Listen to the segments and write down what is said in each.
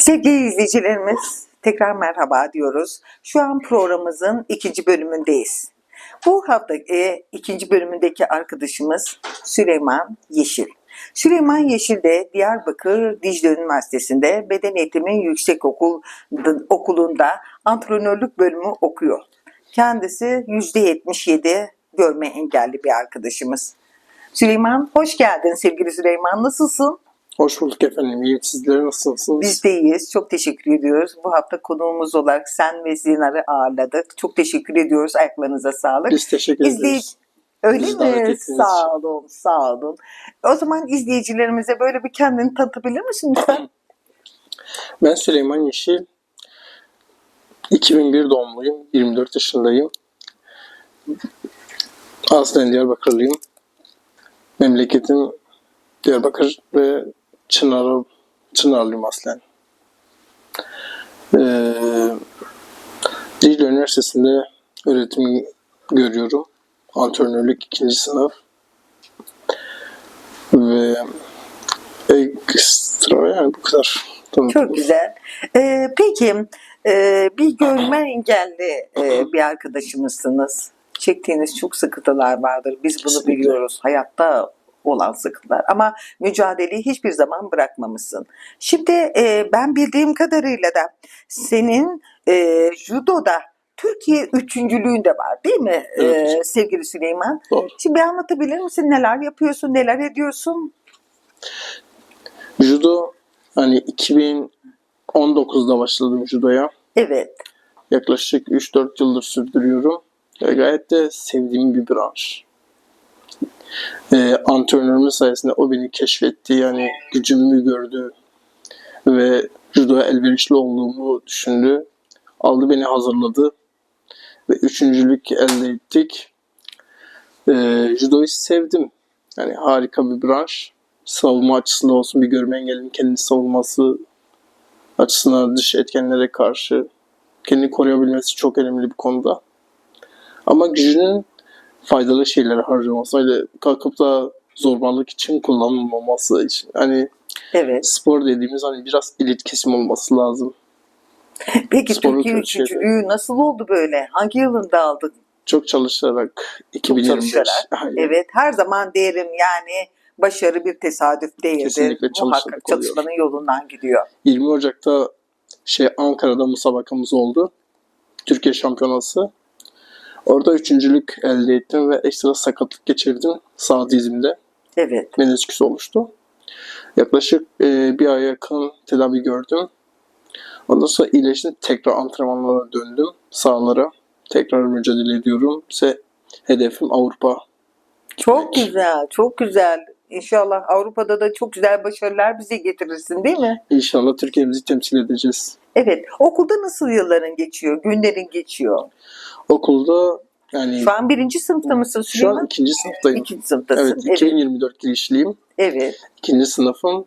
Sevgili izleyicilerimiz tekrar merhaba diyoruz. Şu an programımızın ikinci bölümündeyiz. Bu hafta e, ikinci bölümündeki arkadaşımız Süleyman Yeşil. Süleyman Yeşil de Diyarbakır Dicle Üniversitesi'nde Beden Eğitimi Yüksek Okul Okulu'nda antrenörlük bölümü okuyor. Kendisi %77 görme engelli bir arkadaşımız. Süleyman hoş geldin sevgili Süleyman. Nasılsın? Hoş bulduk efendim. İyiyim. Sizler nasılsınız? Biz de iyiyiz. Çok teşekkür ediyoruz. Bu hafta konuğumuz olarak sen ve Zinar'ı ağırladık. Çok teşekkür ediyoruz. Ayaklarınıza sağlık. Biz teşekkür İzley- ederiz. Öyle davet mi? Sağ olun, sağ olun. O zaman izleyicilerimize böyle bir kendini tanıtabilir misin lütfen? Ben Süleyman Yeşil. 2001 doğumluyum. 24 yaşındayım. Aslen Diyarbakırlıyım. Memleketim Diyarbakır ve Çınar, Çınarlıyım aslen. Ee, Dicle Üniversitesi'nde öğretim görüyorum. Antrenörlük ikinci sınıf. Ve ekstra yani bu kadar. Çok güzel. Ee, peki, e, bir görme engelli e, bir arkadaşımızsınız. Çektiğiniz çok sıkıntılar vardır. Biz bunu Kesinlikle. biliyoruz. Hayatta olan sıkıntılar. Ama mücadeleyi hiçbir zaman bırakmamışsın. Şimdi e, ben bildiğim kadarıyla da senin e, judoda Türkiye üçüncülüğün de var değil mi Evet. e, sevgili Süleyman? Doğru. Şimdi bir anlatabilir misin? Neler yapıyorsun, neler ediyorsun? Judo hani 2019'da başladım judoya. Evet. Yaklaşık 3-4 yıldır sürdürüyorum. Ve gayet de sevdiğim bir branş. Ee, antrenörümün sayesinde o beni keşfetti. Yani gücümü gördü. Ve judoya elverişli olduğumu düşündü. Aldı beni hazırladı. Ve üçüncülük elde ettik. Ee, judoyu sevdim. Yani harika bir branş. Savunma açısından olsun bir görme engellinin kendini savunması açısından dış etkenlere karşı kendini koruyabilmesi çok önemli bir konuda. Ama gücünün faydalı şeylere harcaması, öyle kalkıp da zorbalık için kullanılmaması için. Hani Evet. spor dediğimiz hani biraz elit kesim olması lazım. Peki Sporu Türkiye üçüncülüğü nasıl oldu böyle? Hangi yılında aldın? Çok çalışarak Çok 2025. çalışarak. Aynen. Evet her zaman derim yani başarı bir tesadüf değildir. Kesinlikle Muhakkak çalışarak oluyor. çalışmanın yolundan gidiyor. 20 Ocak'ta şey Ankara'da musabakamız oldu. Türkiye Şampiyonası. Orada üçüncülük elde ettim ve ekstra sakatlık geçirdim sağ dizimde. Evet. menisküs oluştu. Yaklaşık e, bir aya yakın tedavi gördüm. Ondan sonra iyileştim. Tekrar antrenmanlara döndüm. Sahalara. Tekrar mücadele ediyorum. İşte hedefim Avrupa. Çok Evet. güzel, çok güzel. İnşallah Avrupa'da da çok güzel başarılar bize getirirsin değil mi? İnşallah Türkiye'mizi temsil edeceğiz. Evet. Okulda nasıl yılların geçiyor, günlerin geçiyor? Okulda yani Şu an birinci sınıfta mısın şu Süleyman? an ikinci sınıftayım. İkinci sınıftasın. Evet, Evet. 2024 girişliyim. evet. İkinci sınıfım.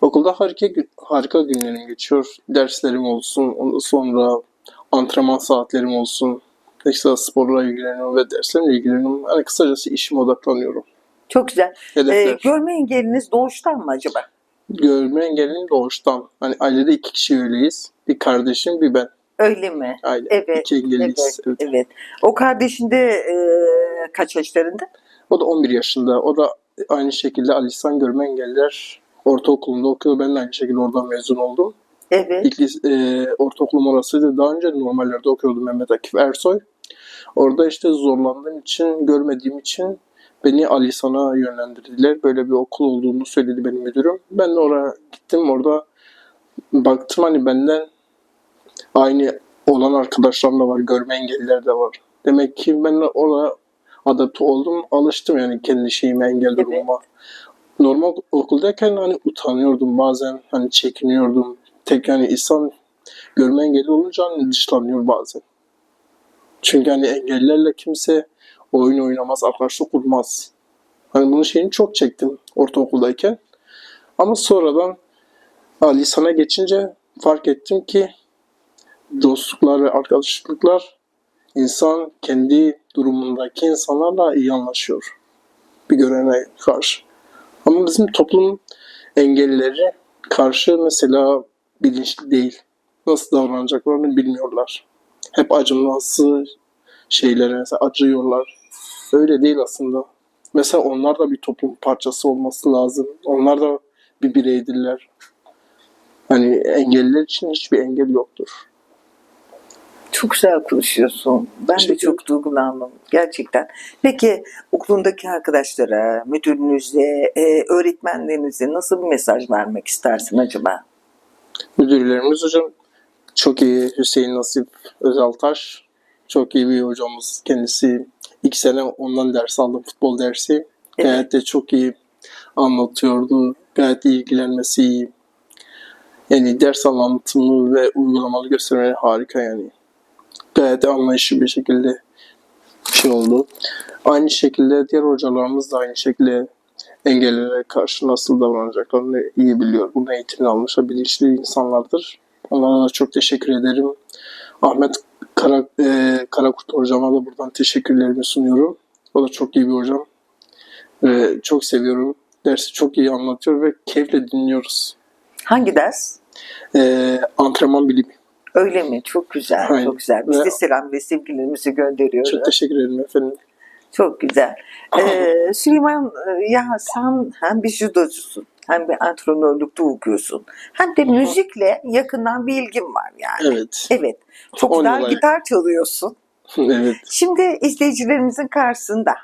Okulda harika, harika günlerim geçiyor. Derslerim olsun, ondan sonra antrenman saatlerim olsun. Ekstra sporla ilgileniyorum ve derslerimle ilgileniyorum. Yani kısacası işime odaklanıyorum. Çok güzel. Ee, Hedefler. görme engelliniz doğuştan mı acaba? Görme engellinin doğuştan. Hani ailede iki kişi öyleyiz. Bir kardeşim, bir ben. Öyle mi? Aile. Evet, İki engelliyiz. Evet, Evet. evet. O kardeşin de e, kaç yaşlarında? O da 11 yaşında. O da aynı şekilde Alisan Görme Engelliler Ortaokulu'nda okuyor. Ben de aynı şekilde oradan mezun oldum. Evet. İlk e, ortaokulum orasıydı. Daha önce normallerde okuyordum Mehmet Akif Ersoy. Orada işte zorlandığım için, görmediğim için beni Ali San'a yönlendirdiler. Böyle bir okul olduğunu söyledi benim müdürüm. Ben de oraya gittim. Orada baktım hani benden aynı olan arkadaşlarım da var. Görme engelliler de var. Demek ki ben de oraya adapte oldum. Alıştım yani kendi şeyime, engel Evet. durumuma. Normal okuldayken hani utanıyordum bazen. Hani çekiniyordum. Tek yani insan görme engelli olunca hani dışlanıyor bazen. Çünkü hani engellilerle kimse oyun oynamaz, arkadaşlık kurmaz. Hani bunun şeyini çok çektim ortaokuldayken. Ama sonradan ha, lisana geçince fark ettim ki dostluklar ve arkadaşlıklar insan kendi durumundaki insanlarla iyi anlaşıyor. Bir görene karşı. Ama bizim toplum engellileri karşı mesela bilinçli değil. Nasıl davranacaklarını bilmiyorlar. Hep acıması şeylere mesela acıyorlar. Öyle değil aslında. Mesela onlar da bir toplum parçası olması lazım. Onlar da bir bireydirler. Hani engelliler için hiçbir engel yoktur. Çok güzel konuşuyorsun. Ben de Teşekkür çok duygulandım gerçekten. Peki okulundaki arkadaşlara, müdürünüze, e, öğretmenlerinize nasıl bir mesaj vermek istersin acaba? Müdürlerimiz hocam çok iyi Hüseyin Nasip Özaltaş. Çok iyi bir hocamız. Kendisi iki sene ondan ders aldım futbol dersi. Gayet de çok iyi anlatıyordu. Gayet ilgilenmesi iyi. Yani ders anlatımı ve uygulamalı göstermeleri harika yani. Gayet anlayışlı bir şekilde şey oldu. Aynı şekilde diğer hocalarımız da aynı şekilde engellere karşı nasıl davranacaklarını iyi biliyor. Bunun eğitimini almışlar, bilinçli insanlardır. Onlara da çok teşekkür ederim. Ahmet Kara, e, Karakurt hocama da buradan teşekkürlerimi sunuyorum. O da çok iyi bir hocam. Ve çok seviyorum. Dersi çok iyi anlatıyor ve keyifle dinliyoruz. Hangi ders? E, antrenman bilimi. Öyle mi? Çok güzel, Aynen. çok güzel. Biz de selam ve sevgilerimizi gönderiyoruz. Çok teşekkür ederim efendim. Çok güzel. Ee, Süleyman e, ya sen hem bir judocusun hem bir antrenörlükte okuyorsun. Hem de müzikle yakından bir ilgin var yani. Evet. Evet. Çok güzel gitar çalıyorsun. evet. Şimdi izleyicilerimizin karşısında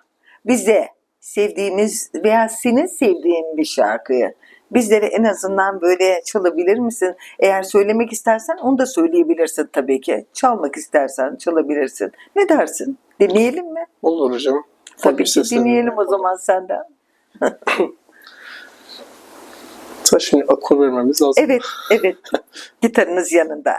bize sevdiğimiz veya senin sevdiğin bir şarkıyı bizlere en azından böyle çalabilir misin? Eğer söylemek istersen onu da söyleyebilirsin tabii ki. Çalmak istersen çalabilirsin. Ne dersin? Dinleyelim mi? Olur hocam. Tabii ki dinleyelim o zaman senden. Ta Şimdi akor vermemiz lazım. Evet, evet. Gitarınız yanında.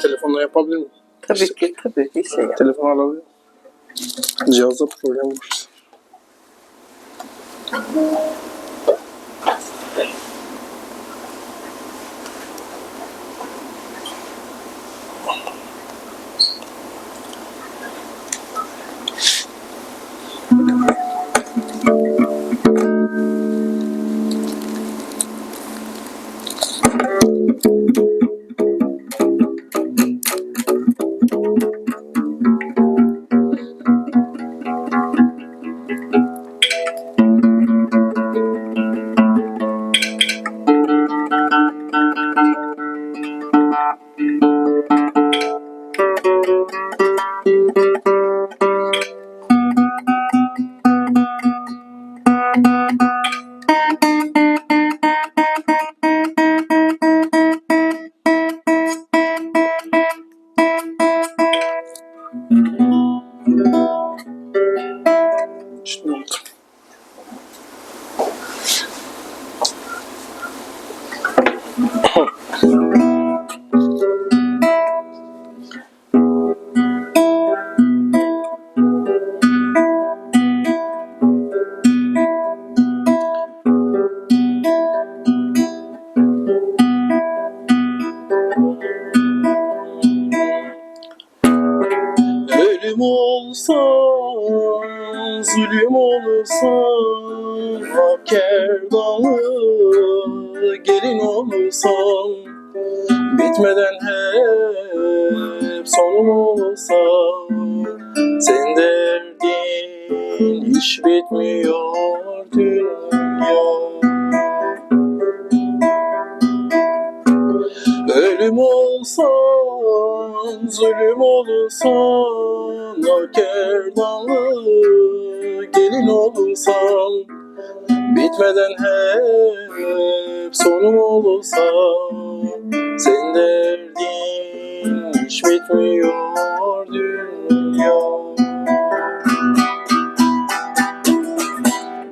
Telefonla yapabilir miyim? Tabii ki, tabii bir şey yap. Telefon alabilir? Cihazda problem var. Ölüm olsa, zulüm olsa, Hakerdalı gelin olsam, bitmeden hep sonum olsa, sen derdin hiç bitmiyor olsan, Bitmeden hep sonum olsan, Sen derdin hiç bitmiyor dünya.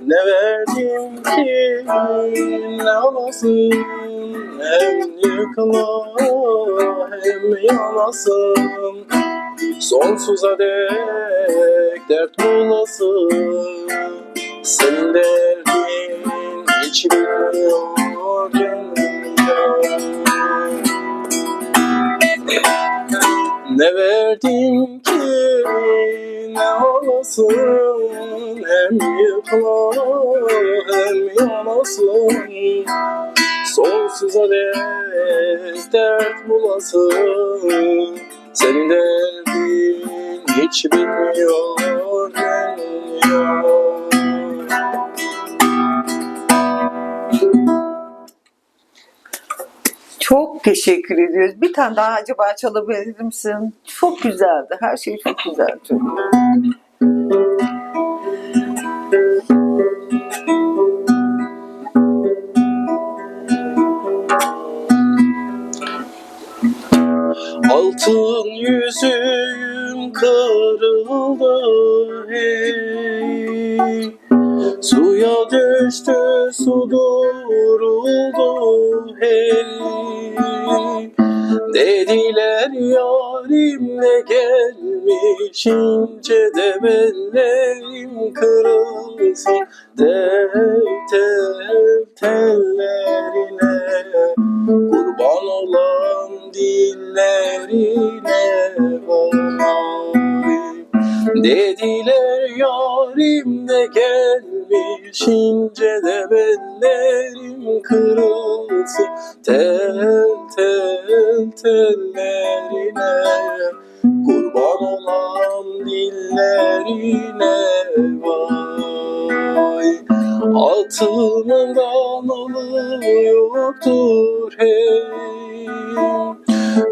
Ne verdim ki ne alasın Hem yıkıla hem yanasın. Sonsuza dek dert bulasın. Senin derdin hiç bitmiyor dünya ne verdim ki ne alasın? Hem yıkıla hem yanasın Sonsuza dek dert bulasın Senin derdin hiç bitmiyor dünya Çok teşekkür ediyoruz. Bir tane daha acaba çalabilir misin? Çok güzeldi. Her şey çok güzeldi. Altın yüzüm kırıldı hey. Suya düştü su duruldu hey. Dediler yarimle gelmiş ince de bellerim kırılsın. Dev tev tellerine Kurban olan dillerine vay Dediler yarim de gelmiş ince de bellerim kırılsın. Tel tel tellerine Kurban olan dillerine vay. Altınından alı yoktur hey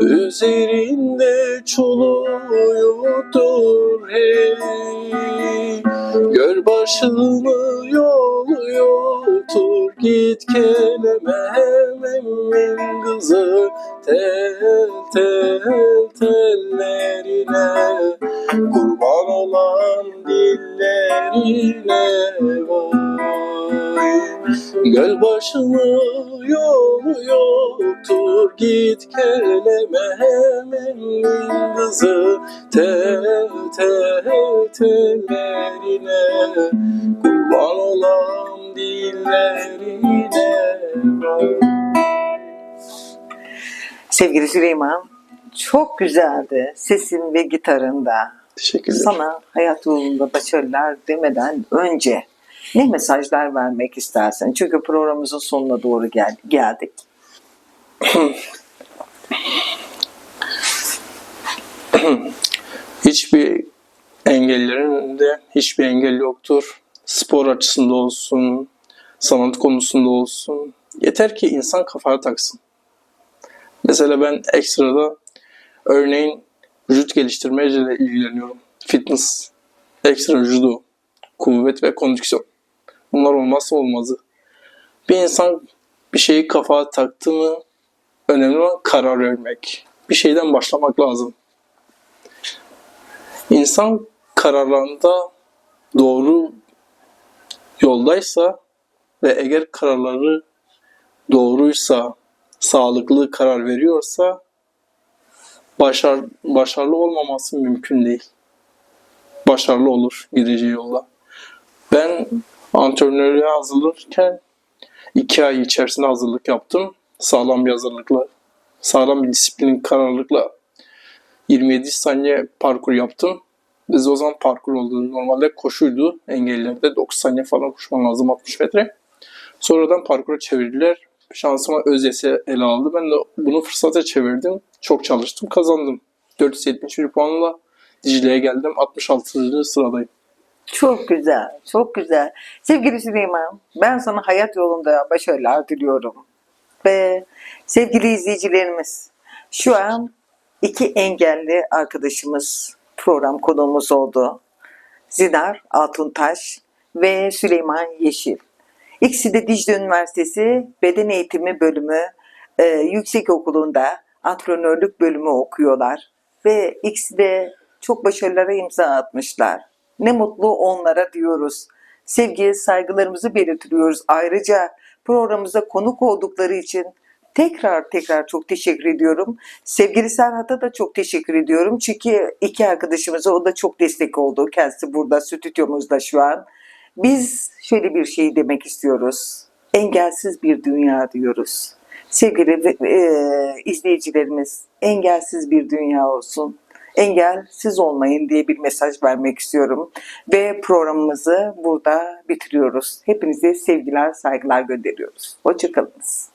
Üzerinde çoluğu yoktur hey. Gör başını yolu yoktur Git kelime emmin kızı Tel tel tellerine. Kurban olan dillerine vay Göl başını yolu yoktur Git kelime hemen kızı Tel tel tellerine Kurban olan dillerine Sevgili Süleyman, çok güzeldi sesin ve gitarında. Teşekkürler. Sana hayat yolunda başarılar demeden önce ne mesajlar vermek istersin? Çünkü programımızın sonuna doğru gel- geldik. Hiçbir engellerin önünde hiçbir engel yoktur. Spor açısında olsun, sanat konusunda olsun. Yeter ki insan kafaya taksın. Mesela ben ekstrada örneğin vücut geliştirmeciyle ilgileniyorum. Fitness, ekstra judo, kuvvet ve kondisyon. Bunlar olmazsa olmazı. Bir insan bir şeyi kafaya taktı mı önemli olan karar vermek. Bir şeyden başlamak lazım. İnsan kararlarında doğru yoldaysa ve eğer kararları doğruysa, sağlıklı karar veriyorsa başar, başarılı olmaması mümkün değil. Başarılı olur gideceği yolda. Ben antrenörlüğe hazırlanırken iki ay içerisinde hazırlık yaptım. Sağlam bir hazırlıkla, sağlam bir disiplin kararlılıkla 27 saniye parkur yaptım. Biz o zaman parkur oldu. Normalde koşuydu. Engellilerde 9 saniye falan koşman lazım 60 metre. Sonradan parkura çevirdiler. Şansıma ÖZS ele aldı. Ben de bunu fırsata çevirdim. Çok çalıştım. Kazandım. 471 puanla Dicle'ye geldim. 66. sıradayım. Çok güzel, çok güzel. Sevgili Süleyman, ben sana hayat yolunda başarılar diliyorum. Ve sevgili izleyicilerimiz, şu an iki engelli arkadaşımız program konuğumuz oldu. Zinar Altuntaş ve Süleyman Yeşil. İkisi de Dicle Üniversitesi Beden Eğitimi Bölümü e, Yüksek Okulu'nda antrenörlük bölümü okuyorlar. Ve ikisi de çok başarılara imza atmışlar. Ne mutlu onlara diyoruz. Sevgi, saygılarımızı belirtiyoruz. Ayrıca programımıza konuk oldukları için tekrar tekrar çok teşekkür ediyorum. Sevgili Serhat'a da çok teşekkür ediyorum. Çünkü iki arkadaşımıza o da çok destek oldu. Kendisi burada stüdyomuzda şu an. Biz şöyle bir şey demek istiyoruz. Engelsiz bir dünya diyoruz. Sevgili e, izleyicilerimiz, engelsiz bir dünya olsun. Engelsiz olmayın diye bir mesaj vermek istiyorum. Ve programımızı burada bitiriyoruz. Hepinize sevgiler, saygılar gönderiyoruz. Hoşçakalınız.